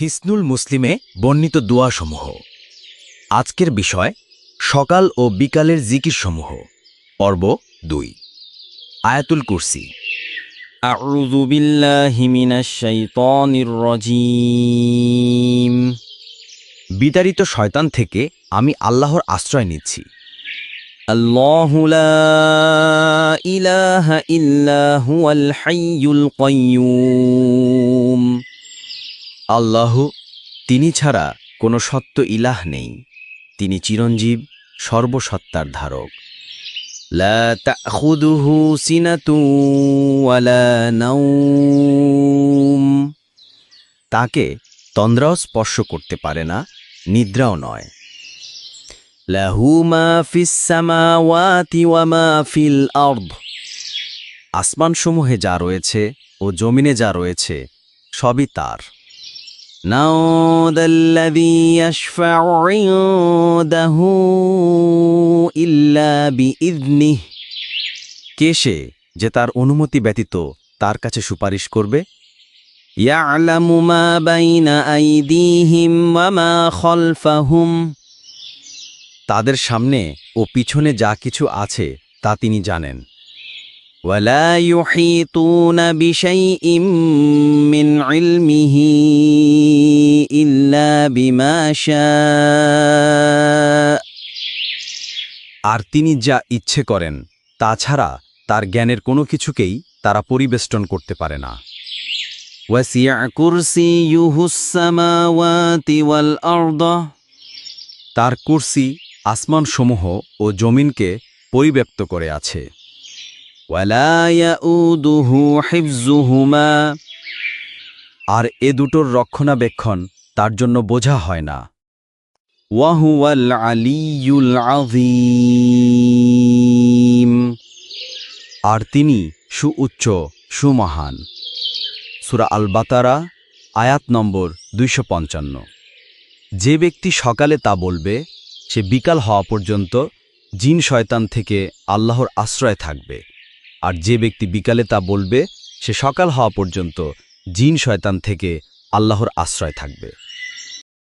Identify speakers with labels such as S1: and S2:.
S1: হিসনুল মুসলিমে বর্ণিত দোয়াসমূহ আজকের বিষয় সকাল ও বিকালের জিকিরসমূহ পর্ব দুই আয়াতুল কুরসি
S2: أعوذ بالله من الشيطان الرجيم
S1: বিতাড়িত শয়তান থেকে আমি আল্লাহর আশ্রয় নিচ্ছি
S2: الله لا إله إلا هو الحي القيوم
S1: আল্লাহ, তিনি ছাড়া কোনো সত্য ইলাহ নেই। তিনি চিরঞ্জীব, সর্বসত্তার ধারক। তাকে তন্দ্রাও স্পর্শ করতে পারে না, নিদ্রাও নয়।
S2: ওয়া
S1: আসমানসমূহে যা রয়েছে ও জমিনে যা রয়েছে, সবই তার।
S2: من ذا الذي يشفع عنده إلا بإذنه
S1: কে সে যে তার অনুমতি ব্যতীত তার কাছে সুপারিশ করবে
S2: يعلم ما بين أيديهم وما خلفهم
S1: তাদের সামনে ও পিছনে যা কিছু আছে তা তিনি জানেন
S2: ولا يحيطون بشيء من علمه إلا بما شاء
S1: আর তিনি যা ইচ্ছে করেন তাছাড়া তার জ্ঞানের কোনো কিছুকেই তারা পরিবেষ্টন করতে পারে না
S2: وسع كرسيه السماوات والأرض
S1: তার কুর্সি আসমানসমূহ ও জমিনকে পরিব্যাপ্ত করে আছে
S2: ولا يؤوده حفظهما
S1: আর এ দুটোর রক্ষণাবেক্ষণ তার জন্য বোঝা হয় না।
S2: ওয়াহুয়াল আলিউল আযীম।
S1: আর তিনি সুউচ্চ, সুমহান। সুরা আল বাতারা আয়াত নম্বর দুইশো পঞ্চান্ন। যে ব্যক্তি সকালে তা বলবে, সে বিকাল হওয়া পর্যন্ত জিন শয়তান থেকে আল্লাহর আশ্রয় থাকবে। আর যে ব্যক্তি বিকালে তা বলবে, সে সকাল হওয়া পর্যন্ত জিন শয়তান থেকে আল্লাহর আশ্রয় থাকবে।